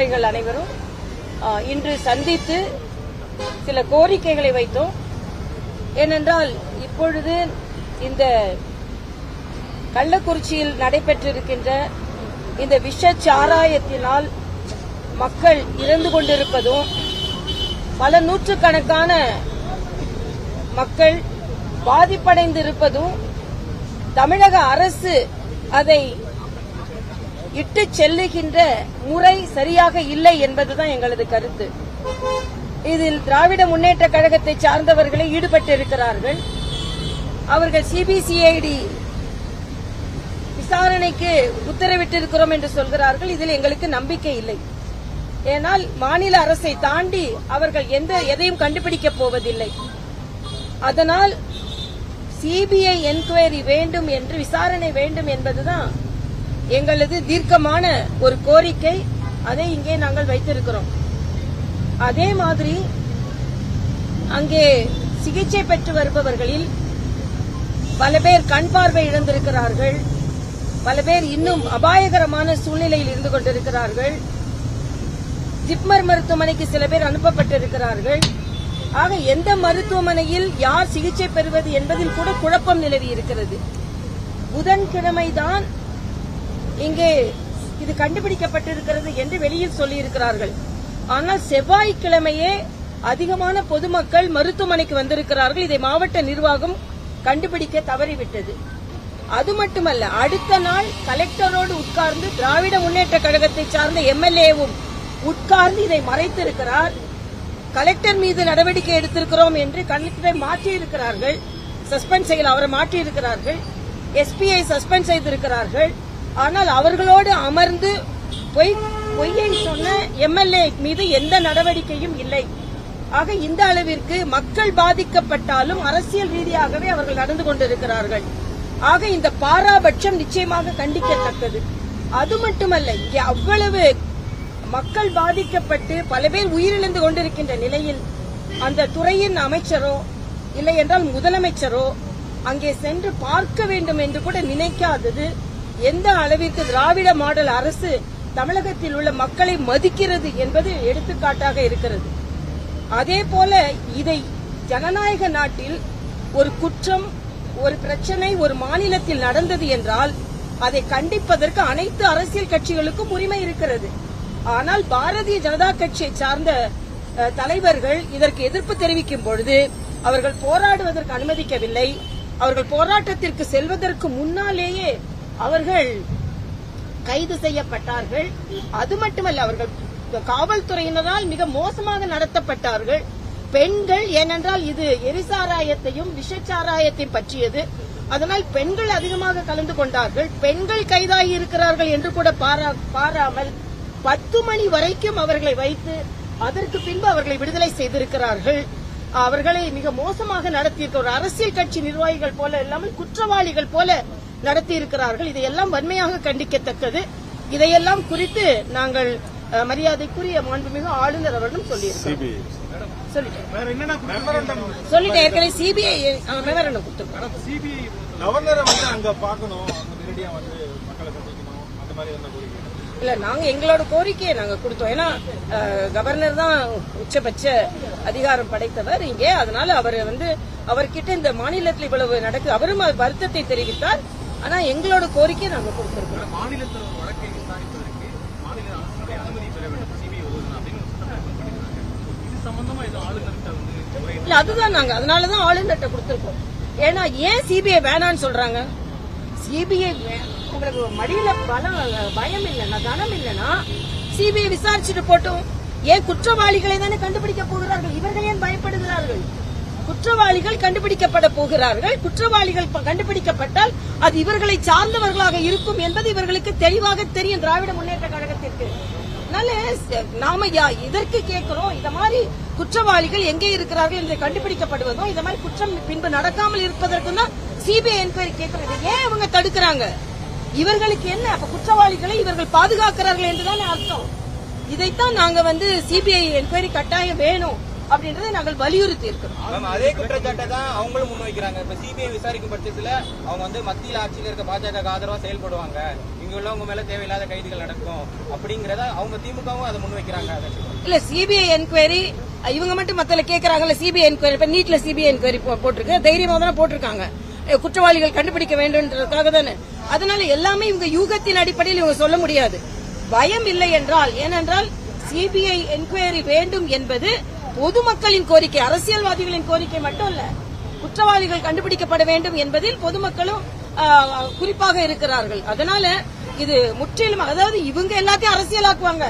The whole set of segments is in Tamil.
நிர்வாகிகள் அனைவரும் இன்று சந்தித்து சில கோரிக்கைகளை வைத்தோம். ஏனென்றால் இப்பொழுது இந்த கள்ளக்குறிச்சியில் நடைபெற்றிருக்கின்ற இந்த விஷ சாராயத்தினால் மக்கள் இறந்து கொண்டிருப்பதும் பல நூற்றுக்கணக்கான மக்கள் பாதிப்படைந்திருப்பதும் தமிழக அரசு அதை இட்டு செல்லுகின்ற முறை சரியாக இல்லை என்பதுதான் எங்களது கருத்து. இதில் திராவிட முன்னேற்ற கழகத்தை சார்ந்தவர்களே ஈடுபட்டிருக்கிறார்கள். அவர்கள் சிபிசிஐடி விசாரணைக்கு உத்தரவிட்டிருக்கிறோம் என்று சொல்கிறார்கள். இதில் எங்களுக்கு நம்பிக்கை இல்லை. ஏனால் மாநில அரசை தாண்டி அவர்கள் எந்த எதையும் கண்டுபிடிக்கப் போவதில்லை. அதனால் சிபிஐ என்கொயரி வேண்டும் என்று விசாரணை வேண்டும் என்பதுதான் எங்களது தீர்க்கமான ஒரு கோரிக்கை அதை இங்கே நாங்கள் வைத்திருக்கிறோம். அதே மாதிரி அங்கே சிகிச்சை பெற்று வருபவர்களில் பல பேர் கண் பார்வை இழந்திருக்கிறார்கள். பல பேர் இன்னும் அபாயகரமான சூழ்நிலையில் இருந்து கொண்டிருக்கிறார்கள். ஜிப்மர் மருத்துவமனைக்கு சில பேர் அனுப்பப்பட்டிருக்கிறார்கள். ஆக எந்த மருத்துவமனையில் யார் சிகிச்சை பெறுவது என்பதில் கூட குழப்பம் நிலவி இருக்கிறது. புதன்கிழமைதான் இங்கே இது கண்டுபிடிக்கப்பட்டிருக்கிறது என்று வெளியில் சொல்லியிருக்கிறார்கள். ஆனால் செவ்வாய்க்கிழமையே அதிகமான பொதுமக்கள் மருத்துவமனைக்கு வந்திருக்கிறார்கள். இதை மாவட்ட நிர்வாகம் கண்டுபிடிக்க தவறிவிட்டது. அது மட்டுமல்ல அடுத்த நாள் கலெக்டரோடு உட்கார்ந்து திராவிட முன்னேற்ற கழகத்தை சார்ந்த எம்எல்ஏவும் உட்கார்ந்து இதை மறைத்திருக்கிறார். கலெக்டர் மீது நடவடிக்கை எடுத்திருக்கிறோம் என்று கலெக்டரை மாற்றி இருக்கிறார்கள் சஸ்பெண்ட் செய்யல அவரை மாற்றி இருக்கிறார்கள் எஸ்பிஐ சஸ்பெண்ட் செய்திருக்கிறார்கள். ஆனால் அவர்களோடு அமர்ந்து பொய் பொய்யை சொன்ன எம்எல்ஏ மீது எந்த நடவடிக்கையும் இல்லை. ஆக இந்த அளவிற்கு மக்கள் பாதிக்கப்பட்டாலும் அரசியல் ரீதியாகவே அவர்கள் நடந்து கொண்டிருக்கிறார்கள். ஆக இந்த பாராபட்சம் நிச்சயமாக கண்டிக்கத்தக்கது. அது மட்டுமல்ல இங்கே அவ்வளவு மக்கள் பாதிக்கப்பட்டு பல பேர் உயிரிழந்து கொண்டிருக்கின்ற நிலையில் அந்த துறையின் அமைச்சரோ இல்லை என்றால் முதலமைச்சரோ அங்கே சென்று பார்க்க வேண்டும் என்று கூட நினைக்காதது எந்த அளவிற்கு திராவிட மாடல் அரசு தமிழகத்தில் உள்ள மக்களை மதிக்கிறது என்பது எடுத்துக்காட்டாக இருக்கிறது. அதே போல இதை ஜனநாயக நாட்டில் ஒரு குற்றம் ஒரு பிரச்சனை ஒரு மாநிலத்தில் நடந்தது என்றால் அதை கண்டிப்பதற்கு அனைத்து அரசியல் கட்சிகளுக்கும் உரிமை இருக்கிறது. ஆனால் பாரதிய ஜனதா கட்சியை சார்ந்த தலைவர்கள் இதற்கு எதிர்ப்பு தெரிவிக்கும் பொழுது அவர்கள் போராடுவதற்கு அனுமதிக்கவில்லை. அவர்கள் போராட்டத்திற்கு செல்வதற்கு முன்னாலேயே அவர்கள் கைது செய்யப்பட்டார்கள். அது மட்டுமல்ல அவர்கள் காவல்துறையினரால் மிக மோசமாக நடத்தப்பட்டார்கள். பெண்கள் ஏனென்றால் இது எரிசாராயத்தையும் விஷச்சாராயத்தையும் பற்றியது. அதனால் பெண்கள் அதிகமாக கலந்து கொண்டார்கள். பெண்கள் கைதாகி இருக்கிறார்கள் என்று கூட பாரா- பாராமல் பத்து மணி வரைக்கும் அவர்களை வைத்து அதற்கு பின்பு அவர்களை விடுதலை செய்திருக்கிறார்கள். அவர்களை மிக மோசமாக நடத்தியிருக்க ஒரு அரசியல் கட்சி நிர்வாகிகள் போல இல்லாமல் குற்றவாளிகள் போல நடத்தி இருக்கிறார்கள் இதையெல்லாம் வன்மையாக கண்டிக்கத்தக்கது. இதையெல்லாம் குறித்து நாங்கள் மரியாதைக்குரிய மாண்புமிகு ஆளுநர் அவரிடம் சொல்லியிருக்கோம் சொல்லிட்டேன். ஏற்கனவே சிபிஐ மெமரண்டம் கொடுத்துருக்கோம் சிபிஐ கவர்னரை வந்து அங்க பார்க்கணும். அங்க நேரடியா வந்து மக்களை சந்திக்கணும். அந்த மாதிரி என்ன கோரிக்கை இல்ல. நாங்க எங்களோட கோரிக்கையை நாங்க கொடுத்தோம். ஏன்னா கவர்னர் தான் உச்சபட்ச அதிகாரம் படைத்தவர் இங்கே. அதனால அவர் வந்து அவர்கிட்ட இந்த மாநிலத்தில் இவ்வளவு நடக்கு அவரும் அது வருத்தத்தை தெரிவித்தார். ஆனா எங்களோட கோரிக்கையை நாங்க கொடுத்திருக்கோம். மாநிலத்தில் ஒரு வழக்கை விசாரிப்பதற்கு மாநில அரசுடைய அனுமதி பெற வேண்டும். சிபிஐ ஒதுக்கணும் அப்படின்னு இது சம்பந்தமா இது ஆளுநர்கிட்ட வந்து இல்ல அதுதான் நாங்க. அதனாலதான் ஆளுநர்கிட்ட கொடுத்திருக்கோம். ஏன்னா ஏன் சிபிஐ வேணான்னு சொல்றாங்க? சிபிஐ உங்களுக்கு மடியில பலம் பயம் இல்லைன்னா கனம் இல்லைன்னா சிபிஐ விசாரிச்சுட்டு போட்டோம். ஏன் குற்றவாளிகளை தானே கண்டுபிடிக்க போகிறார்கள்? இவர்கள் ஏன் பயப்படுகிறார்கள்? குற்றவாளிகள் கண்டுபிடிக்கப்பட போகிறார்கள். குற்றவாளிகள் கண்டுபிடிக்கப்பட்டால் அது இவர்களை சார்ந்தவர்களாக இருக்கும் என்பது இவர்களுக்கு தெளிவாக தெரியும் திராவிட முன்னேற்ற கழகத்திற்கு. அதனால நாம இதற்கு கேட்கிறோம் இந்த மாதிரி குற்றவாளிகள் எங்கே இருக்கிறார்கள் என்று கண்டுபிடிக்கப்படுவதும் இந்த மாதிரி குற்றம் பின்பு நடக்காமல் இருப்பதற்கும் தான் சிபிஐ என்கொயரி கேட்கறது. ஏன் இவங்க தடுக்கிறாங்க? இவர்களுக்கு என்ன? அப்ப குற்றவாளிகளை இவர்கள் பாதுகாக்கிறார்கள் என்றுதான் அர்த்தம். இதைத்தான் நாங்க வந்து சிபிஐ என்கொயரி கட்டாயம் வேணும். அப்படின்றதை நாங்கள் வலியுறுத்தி இருக்கிறோம் அதே குற்றச்சாட்டை தான் அவங்களும் முன்வைக்கிறாங்க இப்ப சிபிஐ விசாரிக்கும் பட்சத்துல அவங்க வந்து மத்தியில் ஆட்சியில் இருக்க பாஜக ஆதரவா செயல்படுவாங்க. இங்க உள்ளவங்க மேல தேவையில்லாத கைதுகள் நடக்கும் அப்படிங்கறத அவங்க திமுகவும் அதை முன்வைக்கிறாங்க இல்ல சிபிஐ என்கொயரி இவங்க மட்டும் மத்தல கேக்குறாங்கல்ல சிபிஐ என்கொயரி இப்ப நீட்ல சிபிஐ என்கொயரி போட்டிருக்கு. தைரியமா தானே போட்டிருக்காங்க. குற்றவாளிகள் கண்டுபிடிக்க வேண்டும்ன்றதுக்காக தானே. அதனால எல்லாமே இவங்க யூகத்தின் அடிப்படையில் இவங்க சொல்ல முடியாது. பயம் இல்லை என்றால் ஏனென்றால் சிபிஐ என்கொயரி வேண்டும் என்பது பொதுமக்களின் கோரிக்கை அரசியல்வாதிகளின் கோரிக்கை மட்டும் இல்ல குற்றவாளிகள் கண்டுபிடிக்கப்பட வேண்டும் என்பதில் பொதுமக்களும் குறிப்பாக இருக்கிறார்கள். அதனால இது முற்றிலும் அதாவது இவங்க எல்லாத்தையும் அரசியலாக்குவாங்க.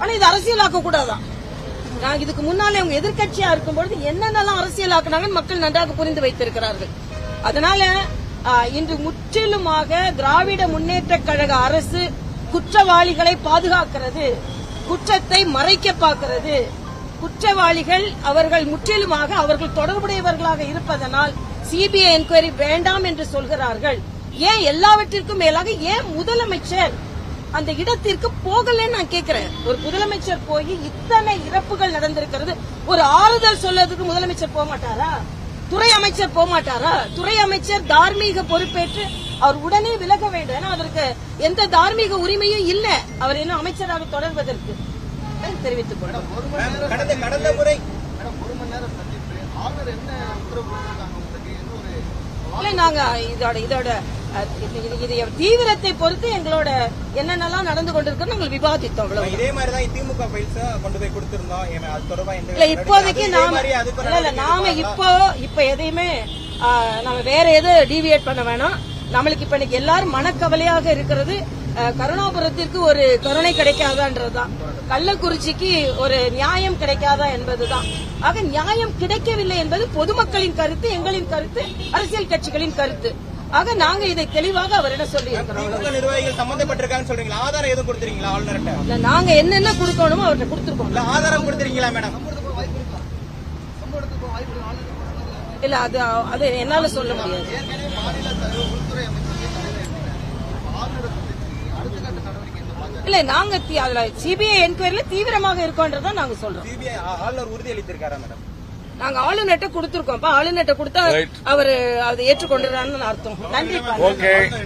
ஆனா இது அரசியலாக்க கூடாதான். நான் இதுக்கு முன்னாலே அவங்க எதிர்க்கட்சியா இருக்கும்பொழுது என்னென்னலாம் அரசியலாக்குனாங்கன்னு மக்கள் நன்றாக புரிந்து வைத்திருக்கிறார்கள். அதனால இன்று முற்றிலுமாக திராவிட முன்னேற்ற கழக அரசு குற்றவாளிகளை பாதுகாக்கிறது குற்றத்தை மறைக்க பார்க்கிறது. குற்றவாளிகள் அவர்கள் முற்றிலுமாக அவர்கள் தொடர்புடையவர்களாக இருப்பதனால் சிபிஐ என்கொயரி வேண்டாம் என்று சொல்கிறார்கள். ஏன் எல்லாவற்றிற்கும் மேலாக ஏன் முதலமைச்சர் அந்த இடத்திற்கு போகலன்னு நான் கேட்கிறேன் ஒரு முதலமைச்சர் போய் இத்தனை இறப்புகள் நடந்திருக்கிறது. ஒரு ஆறுதல் சொல்லதுக்கு முதலமைச்சர் போக மாட்டாரா? துறை அமைச்சர் போக மாட்டாரா? துறை அமைச்சர் தார்மீக பொறுப்பேற்று அவர் உடனே விலக வேண்டும். ஏன்னா அதற்கு எந்த தார்மீக உரிமையும் இல்ல. அவர் என்ன அமைச்சராக தொடர்வதற்கு? தெரிவித்துக் கொள்றோம் மேம், கடந்த கடந்த முறை இல்ல நாங்க இதோட இதோட இது- தீவிரத்தை பொறுத்து எங்களோட என்னென்னலாம் நடந்து கொண்டிருக்கு நாங்கள் விவாதித்தோம் அவ்வளவு இதே மாதிரி தான் திமுக ஃபைல்ஸ் கொண்டு போய் கொடுத்திருந்தோம். அது தொடர்பா இல்ல இப்போதைக்கு நாம இல்ல இல்ல நாம இப்போ இப்ப எதையுமே ஆ, நாம வேற எதுவும் டீவியேட் பண்ண வேணாம். நம்மளுக்கு இப்ப இன்னைக்கு எல்லாரும் மனக்கவலையாக இருக்கிறது கருணாபுரத்திற்கு ஒரு கருணை கிடைக்காதான்றதுதான். கள்ளக்குறிச்சிக்கு ஒரு நியாயம் கிடைக்காதா என்பதுதான். ஆக நியாயம் கிடைக்கவில்லை என்பது பொதுமக்களின் கருத்து எங்களின் கருத்து அரசியல் கட்சிகளின் கருத்து. ஆக நாங்க இதை தெளிவாக அவரிடம் சொல்லி இருக்கிறோம் நிர்வாகிகள் சம்பந்தப்பட்டிருக்காங்கன்னு ஆதாரம் எதுவும் கொடுத்துறீங்களா ஆளுநர்கிட்ட? நாங்க என்னென்ன கொடுக்கணுமோ அவர்கிட்ட கொடுத்துருக்கோம். ஆதாரம் கொடுத்துறீங்களா மேடம்? இல்ல அது அது என்னால சொல்ல முடியாது. இல்ல நாங்க அதுல சிபிஐ என்கொயரியில தீவிரமாக இருக்கோன்றதை நாங்க சொல்றோம். சிபிஐ ஆளுநர் உறுதி அளித்திருக்காரா மேடம்? நாங்க ஆளுநர்கிட்ட கொடுத்திருக்கோம். அப்ப ஆளுநர்கிட்ட கொடுத்தா அவரு அதை ஏற்றுக்கொண்டுறான்னு அர்த்தம். நன்றி ஓகே